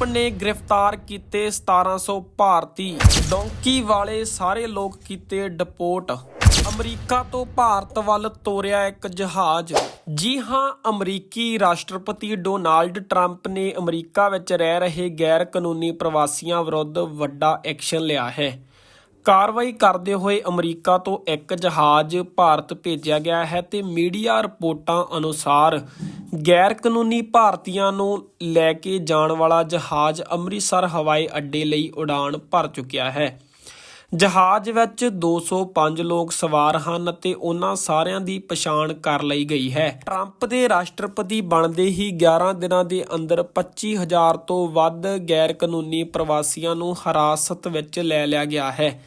Trump ਨੇ ਗ੍ਰਿਫਤਾਰ ਕੀਤੇ 1700 ਭਾਰਤੀ। ਡੋਂਕੀ ਵਾਲੇ ਸਾਰੇ ਲੋਕ ਕੀਤੇ ਡਿਪੋਰਟ। ਅਮਰੀਕਾ ਤੋਂ ਭਾਰਤ ਵੱਲ ਤੋਰਿਆ ਇੱਕ ਜਹਾਜ਼। ਜੀ ਹਾਂ, ਅਮਰੀਕੀ ਰਾਸ਼ਟਰਪਤੀ ਡੋਨਾਲਡ ਟਰੰਪ ਨੇ ਅਮਰੀਕਾ ਵਿੱਚ ਰਹਿ ਰਹੇ ਗੈਰ ਕਾਨੂੰਨੀ ਪ੍ਰਵਾਸੀਆਂ ਵਿਰੁੱਧ ਵੱਡਾ ਐਕਸ਼ਨ ਲਿਆ ਹੈ। ਕਾਰਵਾਈ ਕਰਦੇ ਹੋਏ ਅਮਰੀਕਾ ਤੋਂ ਇੱਕ ਜਹਾਜ਼ ਭਾਰਤ ਭੇਜਿਆ ਗਿਆ ਹੈ ਤੇ ਮੀਡੀਆ ਰਿਪੋਰਟਾਂ ਅਨੁਸਾਰ ਗੈਰ ਕਾਨੂੰਨੀ ਭਾਰਤੀਆਂ ਨੂੰ ਲੈ ਕੇ ਜਾਣ ਵਾਲਾ ਜਹਾਜ਼ ਅੰਮ੍ਰਿਤਸਰ ਹਵਾਈ ਅੱਡੇ ਲਈ ਉਡਾਣ ਭਰ ਚੁੱਕਿਆ ਹੈ। ਜਹਾਜ਼ ਵਿੱਚ 205 ਲੋਕ ਸਵਾਰ ਹਨ ਅਤੇ ਉਹਨਾਂ ਸਾਰਿਆਂ ਦੀ ਪਛਾਣ ਕਰ ਲਈ ਗਈ ਹੈ। ਟਰੰਪ ਦੇ ਰਾਸ਼ਟਰਪਤੀ ਬਣਦੇ ਹੀ 11 ਦਿਨਾਂ ਦੇ ਅੰਦਰ 25000 ਤੋਂ ਵੱਧ ਗੈਰ ਕਾਨੂੰਨੀ ਪ੍ਰਵਾਸੀਆਂ ਨੂੰ ਹਿਰਾਸਤ ਵਿੱਚ ਲੈ ਲਿਆ ਗਿਆ ਹੈ।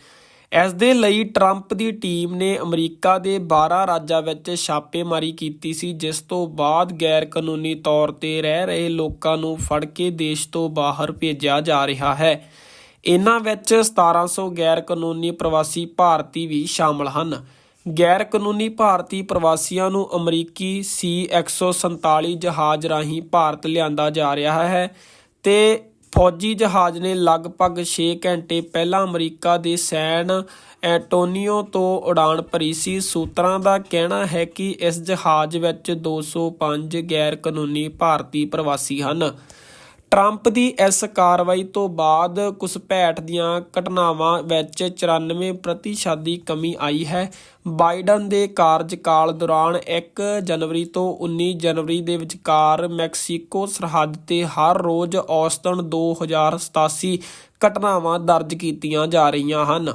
ਇਸ ਦੇ ਲਈ ਟਰੰਪ ਦੀ ਟੀਮ ਨੇ ਅਮਰੀਕਾ ਦੇ 12 ਰਾਜਾਂ ਵਿੱਚ ਛਾਪੇਮਾਰੀ ਕੀਤੀ ਸੀ, ਜਿਸ ਤੋਂ ਬਾਅਦ ਗੈਰ ਕਾਨੂੰਨੀ ਤੌਰ ਤੇ ਰਹਿ ਰਹੇ ਲੋਕਾਂ ਨੂੰ ਫੜ ਕੇ ਦੇਸ਼ ਤੋਂ ਬਾਹਰ ਭੇਜਿਆ ਜਾ ਰਿਹਾ ਹੈ। ਇਨ੍ਹਾਂ ਵਿੱਚ 1700 ਗੈਰ ਕਾਨੂੰਨੀ ਪ੍ਰਵਾਸੀ ਭਾਰਤੀ ਵੀ ਸ਼ਾਮਲ ਹਨ। ਗੈਰ ਕਾਨੂੰਨੀ ਭਾਰਤੀ ਪ੍ਰਵਾਸੀਆਂ ਨੂੰ ਅਮਰੀਕੀ ਸੀ 147 ਜਹਾਜ਼ ਰਾਹੀਂ ਭਾਰਤ ਲਿਆਂਦਾ ਜਾ ਰਿਹਾ ਹੈ ਤੇ ਫੌਜੀ ਜਹਾਜ਼ ਨੇ ਲਗਭਗ 6 ਘੰਟੇ ਪਹਿਲਾਂ ਅਮਰੀਕਾ ਦੇ ਸੈਨ ਐਂਟੋਨੀਓ ਤੋਂ ਉਡਾਣ ਭਰੀ ਸੀ। ਸੂਤਰਾਂ ਦਾ ਕਹਿਣਾ ਹੈ ਕਿ ਇਸ ਜਹਾਜ਼ ਵਿੱਚ 205 ਗੈਰ ਕਾਨੂੰਨੀ ਭਾਰਤੀ ਪ੍ਰਵਾਸੀ ਹਨ। ਟਰੰਪ ਦੀ ਇਸ ਕਾਰਵਾਈ ਤੋਂ ਬਾਅਦ ਘੁਸਪੈਠ ਦੀਆਂ ਘਟਨਾਵਾਂ ਵਿੱਚ 94% ਦੀ ਕਮੀ ਆਈ ਹੈ। ਬਾਈਡਨ ਦੇ ਕਾਰਜਕਾਲ ਦੌਰਾਨ 1 ਜਨਵਰੀ ਤੋਂ 19 ਜਨਵਰੀ ਦੇ ਵਿਚਕਾਰ ਮੈਕਸੀਕੋ ਸਰਹੱਦ ਤੇ ਹਰ ਰੋਜ਼ ਔਸਤਨ 2087 ਘਟਨਾਵਾਂ ਦਰਜ ਕੀਤੀਆਂ ਜਾ ਰਹੀਆਂ ਹਨ।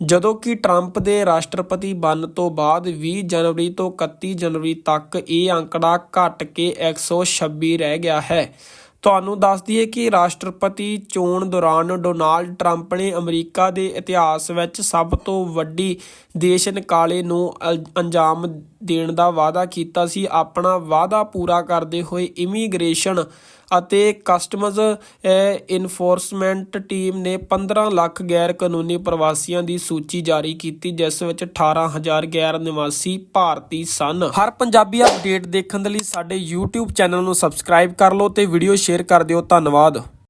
ਜਦੋਂ ਕਿ ਟਰੰਪ ਦੇ ਰਾਸ਼ਟਰਪਤੀ ਬਣਨ ਤੋਂ ਬਾਅਦ 20 ਜਨਵਰੀ ਤੋਂ 31 ਜਨਵਰੀ ਤੱਕ ਇਹ ਅੰਕੜਾ ਘਟ ਕੇ 126 ਰਹਿ ਗਿਆ ਹੈ। ਤੁਹਾਨੂੰ ਦੱਸ ਦਈਏ ਕਿ ਰਾਸ਼ਟਰਪਤੀ ਚੋਣ ਦੌਰਾਨ ਡੋਨਾਲਡ ਟਰੰਪ ਨੇ ਅਮਰੀਕਾ ਦੇ ਇਤਿਹਾਸ ਵਿੱਚ ਸਭ ਤੋਂ ਵੱਡੀ ਦੇਸ਼ ਨਿਕਾਲੇ ਨੂੰ ਅਲ- ਅੰਜਾਮ ਦੇਣ ਦਾ ਵਾਅਦਾ ਕੀਤਾ ਸੀ। ਆਪਣਾ ਵਾਅਦਾ ਪੂਰਾ ਕਰਦੇ ਹੋਏ ਇਮੀਗ੍ਰੇਸ਼ਨ ਅਤੇ ਕਸਟਮਜ਼ ਇਨਫੋਰਸਮੈਂਟ ਟੀਮ ਨੇ 15 ਲੱਖ ਗੈਰ ਕਾਨੂੰਨੀ ਪ੍ਰਵਾਸੀਆਂ ਦੀ ਸੂਚੀ ਜਾਰੀ ਕੀਤੀ, ਜਿਸ ਵਿੱਚ 18000 ਗੈਰ ਨਿਵਾਸੀ ਭਾਰਤੀ ਸਨ। ਹਰ ਪੰਜਾਬੀ ਅਪਡੇਟ ਦੇਖਣ ਦੇ ਲਈ ਸਾਡੇ YouTube ਚੈਨਲ ਨੂੰ ਸਬਸਕ੍ਰਾਈਬ ਕਰ ਲਓ ਤੇ ਵੀਡੀਓ ਸ਼ੇਅਰ ਕਰ ਦਿਓ। ਧੰਨਵਾਦ।